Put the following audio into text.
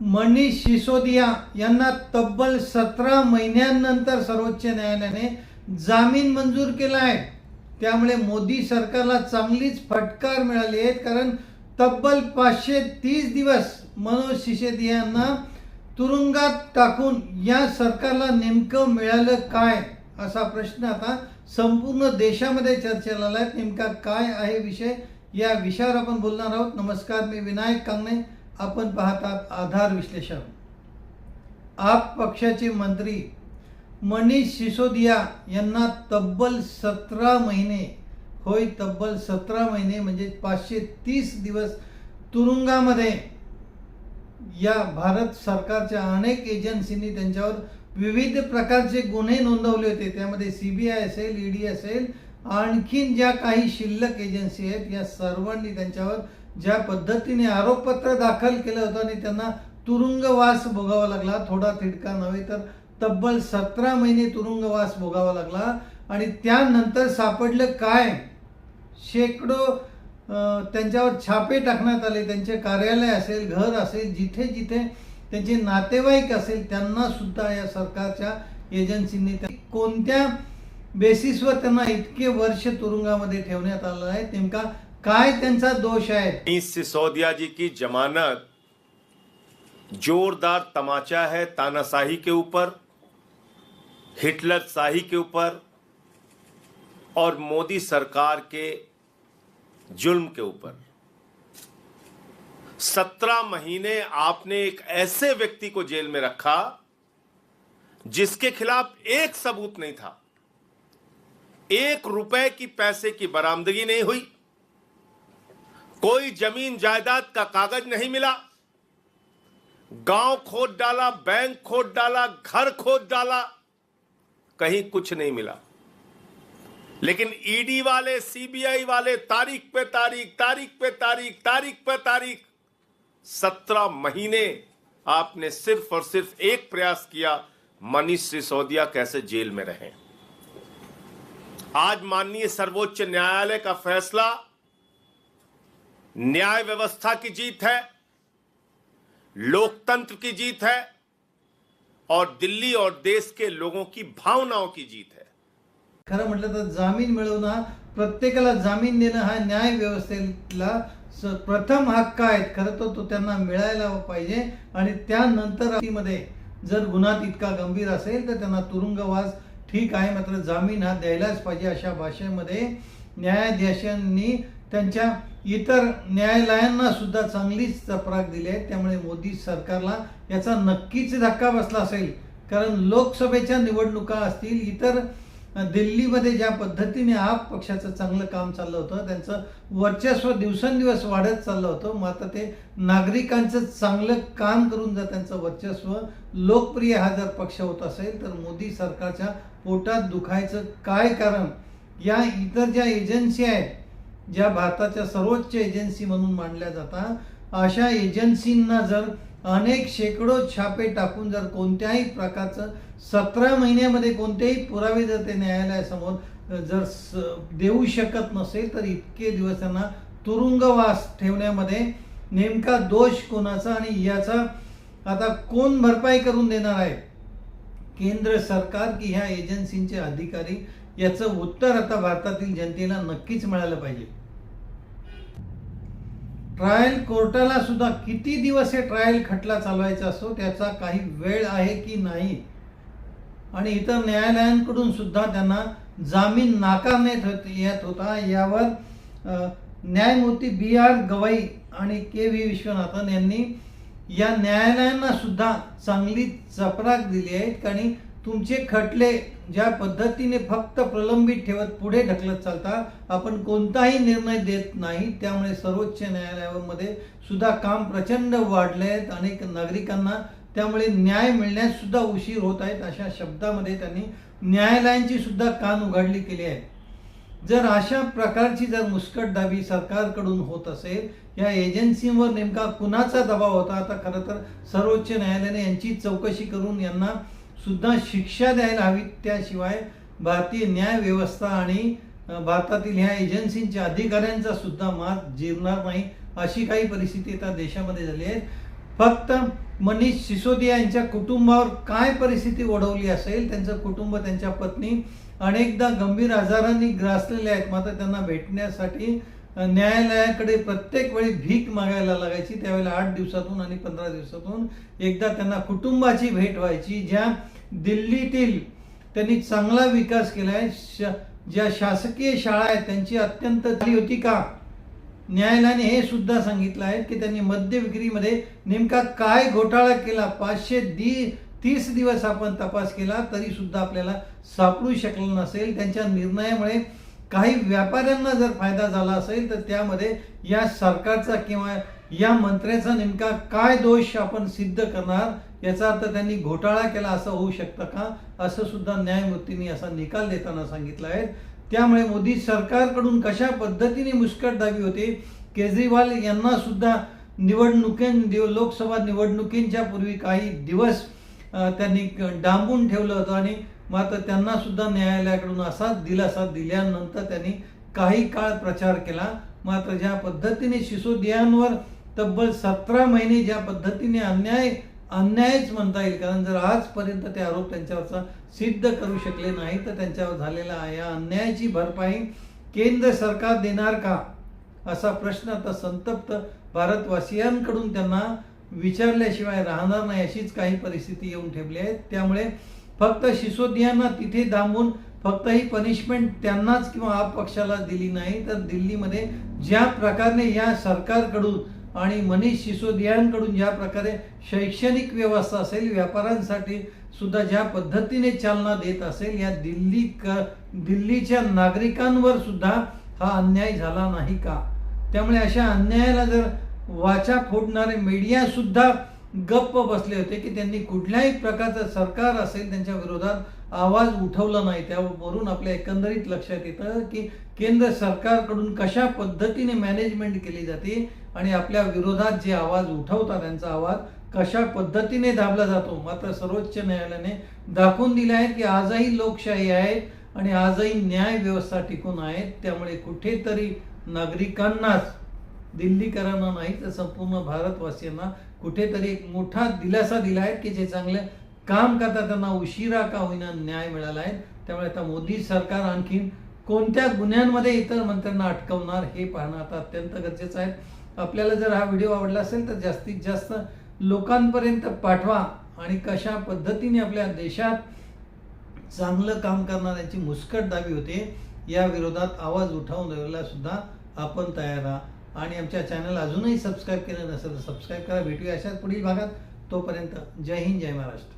मनीष सिसोदिया यांना तब्बल सतरा महिन्यांनंतर सर्वोच्च न्यायालयाने जामीन मंजूर केला आहे. त्यामुळे मोदी सरकारला चांगलीच फटकार मिळाली आहे कारण तब्बल पाचशे तीस दिवस मनोज सिसोदिया यांना तुरुंगात टाकून या सरकारला नेमकं मिळालं काय? असा प्रश्न आता संपूर्ण देशामध्ये चर्चेला आला आहे नेमका काय आहे विषय? या विषयावर आपण बोलणार आहोत. नमस्कार मी विनायक कांगणे. आपण पाहतात आधार विश्लेषण. आप पक्षाचे मंत्री मनीष सिसोदिया यांना तब्बल सतरा महिने होय तब्बल सतरा महिने म्हणजे पाचशे तीस दिवस तुरुंगामध्ये या भारत सरकारच्या अनेक एजन्सींनी त्यांच्यावर विविध प्रकारचे गुन्हे नोंदवले होते. त्यामध्ये सी बी आय असेल ईडी असेल आणखीन ज्या काही शिल्लक एजन्सी आहेत या सर्वांनी त्यांच्यावर ज्या पद्धतीने आरोपपत्र दाखल केलं होतं आणि त्यांना तुरुंगवास भोगावा लागला थोडा तिडका नव्हे तर तब्बल सतरा महिने तुरुंगवास भोगावा लागला आणि त्यानंतर सापडलं काय? शेकडो त्यांच्यावर छापे टाकण्यात आले त्यांचे कार्यालय असेल घर असेल जिथे जिथे त्यांचे नातेवाईक असेल त्यांना सुद्धा या सरकारच्या एजन्सींनी कोणत्या बेसिसवर त्यांना इतके वर्ष तुरुंगामध्ये ठेवण्यात आलं आहे नेमका काय त्यांचा दोष जी की जमानत जोरदार तमाचा है, तानाशाही के ऊपर, हिटलर शाही के ऊपर, और मोदी सरकार के जुल्म के ऊपर। सत्रह महीने आपने एक ऐसे व्यक्ति को जेल में रखा, जिसके खिलाफ एक सबूत नहीं था। एक रुपए की पैसे की बरामदगी नहीं हुई। कोई ज़मीन जायदाद का कागज़ नहीं मिला। गाँव खोद डाला, बैंक खोद डाला, घर खोद डाला, कहीं कुछ नहीं मिला। लेकिन ईडी वाले सीबीआई वाले, तारीख पे तारीख तारीख पे तारीख तारीख पे तारीख, सत्रह महीने आपने सिर्फ़ और सिर्फ़ एक प्रयास किया, मनीष सिसोदिया कैसे जेल में रहे? आज माननीय सर्वोच्च न्यायालय का फैसला न्याय व्यवस्था की जीत है लोकतंत्र की जीत है और दिल्ली और देश के लोगों की भावनाओं की जीत है। खरं म्हटलं तर जामीन मिळवणं प्रत्येकाला जामीन देणं हा न्याय व्यवस्थेला प्रथम हक्क आहे खरं तर तो त्यांना मिळायला पाहिजे. आणि त्यानंतरमध्ये जर गुन्हा तितका गंभीर असेल तर त्यांना तुरुंगवास ठीक आहे मात्र जामीन हा द्यायलाच पाहिजे अशा भाषेमध्ये न्यायाधीशांनी त्यांच्या इतर न्यायालयांना सुद्धा चांगलीच चपराक दिली आहे. त्यामुळे मोदी सरकारला याचा नक्कीच धक्का बसला असेल. कारण लोकसभेच्या निवडणुका असतील इतर दिल्लीमध्ये ज्या पद्धतीने आप पक्षाचं चांगलं काम चाललं होतं त्यांचं वर्चस्व दिवसेंदिवस वाढत चाललं होतं. मात्र ते नागरिकांचं चांगलं काम करून जर त्यांचं वर्चस्व लोकप्रिय हा जर पक्ष होत असेल तर मोदी सरकारच्या पोटात दुखायचं काय कारण? या इतर ज्या एजन्सी आहेत ज्या भारताच्या सर्वोच्च एजन्सी म्हणून मानल्या जातात अशा एजन्सींना जर अनेक शेकडो छापे टाकून जर कोणत्याही प्रकारचं सतरा महिन्यामध्ये कोणतेही पुरावे जर ते न्यायालयासमोर जर स- देऊ शकत नसेल तर इतके दिवस त्यांना तुरुंगवास ठेवण्यामध्ये नेमका दोष कोणाचा आणि याचा आता कोण भरपाई करून देणार आहे? केंद्र सरकार की ह्या एजन्सींचे अधिकारी? याचं उत्तर आता भारतातील जनतेला नक्कीच मिळालं पाहिजे. ट्रायल कोर्टाला सुद्धा किती दिवस हे ट्रायल खटला चालवायचा असतो त्याचा काही वेळ आहे की नाही? आणि इतर न्यायालयांकडून सुद्धा त्यांना जामीन नाकारण्यात होत येत होता. यावर न्यायमूर्ती बी आर गवई आणि के व्ही विश्वनाथन यांनी या न्यायालयांना सुद्धा चांगली चपराक दिली आहे. कारण तुमचे खटले ज्या पद्धतीने फक्त प्रलंबित ठेवत पुढे ढकलत चालता आपण कोणताही निर्णय देत नाही. त्यामुळे सर्वोच्च न्यायालयामध्ये सुद्धा काम प्रचंड वाढले आहेत अनेक नागरिकांना त्यामुळे न्याय मिळण्यास सुद्धा उशीर होत आहेत. अशा शब्दामध्ये त्यांनी न्यायालयांची सुद्धा कान उघडली केली आहे. जर अशा प्रकारची जर मुस्कटदाबी सरकारकडून होत असेल या एजन्सीवर नेमका कुणाचा दबाव होता? आता खरं तर सर्वोच्च न्यायालयाने यांची चौकशी करून यांना सुद्धा शिक्षा द्यायला हवी त्याशिवाय भारतीय न्याय व्यवस्था आणि भारतातील ह्या एजन्सींच्या अधिकाऱ्यांचा सुद्धा मात जिरणार नाही अशी काही परिस्थिती आता देशामध्ये झाली आहे. फक्त मनीष सिसोदिया यांच्या कुटुंबावर काय परिस्थिती ओढवली असेल त्यांचं कुटुंब त्यांच्या पत्नी अनेकदा गंभीर आजारांनी ग्रासलेले आहेत. मात्र त्यांना भेटण्यासाठी न्यायालयाकडे प्रत्येक वेळी भीक मागायला लागायची त्यावेळेला आठ दिवसातून आणि पंधरा दिवसातून. एकदा त्यांना कुटुंबाची भेट व्हायची ज्या दिल्लीतील त्यांनी चांगला विकास केला आहे ज्या शासकीय शाळा आहेत त्यांची अत्यंत झाली होती का? न्यायालयाने हे सुद्धा सांगितलं आहे की त्यांनी मद्य विक्रीमध्ये नेमका काय घोटाळा केला? पाचशे दी तीस दिवस आपण तपास केला तरी सुद्धा आपल्याला सापडू शकलं नसेल. त्यांच्या निर्णयामुळे काही व्यापाऱ्यांना जर फायदा झाला असेल तर त्यामध्ये या सरकारचा किंवा या मंत्र्याचा नेमका काय दोष आपण सिद्ध करणार याचा अर्थ त्यांनी घोटाळा केला असं होऊ शकतं का? असं सुद्धा न्यायमूर्तींनी असा निकाल देताना सांगितलं आहे. त्यामुळे मोदी सरकारकडून कशा पद्धतीने मुस्कटदाबी होते? केजरीवाल यांना सुद्धा निवडणुकीन लोकसभा निवडणुकींच्या पूर्वी काही दिवस त्यांनी डांबून ठेवलं होतं आणि मात्र त्यांना सुद्धा न्यायालयाकडून असाच दिलासा दिल्यानंतर त्यांनी काही काळ प्रचार केला. मात्र ज्या पद्धतीने सिसोदियांवर तब्बल सतरा महिने ज्या पद्धतीने अन्याय अन्यायच म्हणता येईल कारण जर आजपर्यंत ते आरोप त्यांच्यावरचा सिद्ध करू शकले नाही तर त्यांच्यावर झालेला या अन्यायाची भरपाई केंद्र सरकार देणार का? असा प्रश्न आता संतप्त भारतवासियांकडून त्यांना विचारल्याशिवाय राहणार नाही अशीच काही परिस्थिती येऊन ठेवली आहे. त्यामुळे फक्त सिसोदियांना तिथे थांबून फक्त ही पनिशमेंट त्यांनाच किंवा आप पक्षाला दिली नाही. तर दिल्लीमध्ये ज्या प्रकारे या सरकारकडून आणि मनीष सिसोदियांकडून ज्या प्रकारे शैक्षणिक व्यवस्था असेल व्यापाऱ्यांसाठी सुद्धा ज्या पद्धतीने चालना देत असेल या दिल्ली क दिल्लीच्या नागरिकांवर सुद्धा हा अन्याय झाला नाही का? त्यामुळे अशा अन्यायाला जर वाचा फोडणारे मीडिया सुद्धा गप्प बसले होते की त्यांनी कुठल्याही प्रकारचं सरकार असेल त्यांच्या विरोधात आवाज उठवला नाही. त्यावरून आपल्या एकंदरीत लक्षात येतं की केंद्र सरकारकडून कशा पद्धतीने मॅनेजमेंट केली जाते आणि आपल्या विरोधात जे आवाज उठवतात त्यांचा आवाज कशा पद्धतीने दाबला जातो मात्र सर्वोच्च न्यायालयाने दाखवून दिले आहे की आजही लोकशाही आहे आणि आजही न्याय व्यवस्था टिकून आहे. त्यामुळे कुठेतरी नागरिकांनाच दिल्लीकरांना नाही तर संपूर्ण भारतवासियांना कुठेतरी एक मोठा दिलासा दिला आहे की जे चांगलं काम करतात त्यांना उशिरा का होईना न्याय मिळाला आहे. त्यामुळे आता मोदी सरकार आणखीन कोणत्या गुन्ह्यांमध्ये इतर मंत्र्यांना अटकवणार हे पाहणं आता अत्यंत गरजेचं आहे. आपल्याला जर हा व्हिडिओ आवडला असेल तर जास्तीत जास्त लोकांपर्यंत पाठवा आणि कशा पद्धतीने आपल्या देशात चांगलं काम करणाऱ्यांची मुस्कटदाबी होते या विरोधात आवाज उठावून द्यायला सुद्धा आपण तयार आहात. आणि आमच्या चॅनल अजूनही सबस्क्राईब केलं नसेल तर सबस्क्राईब करा. भेटूया अशाच पुढील भागात. तोपर्यंत जय हिंद जय महाराष्ट्र.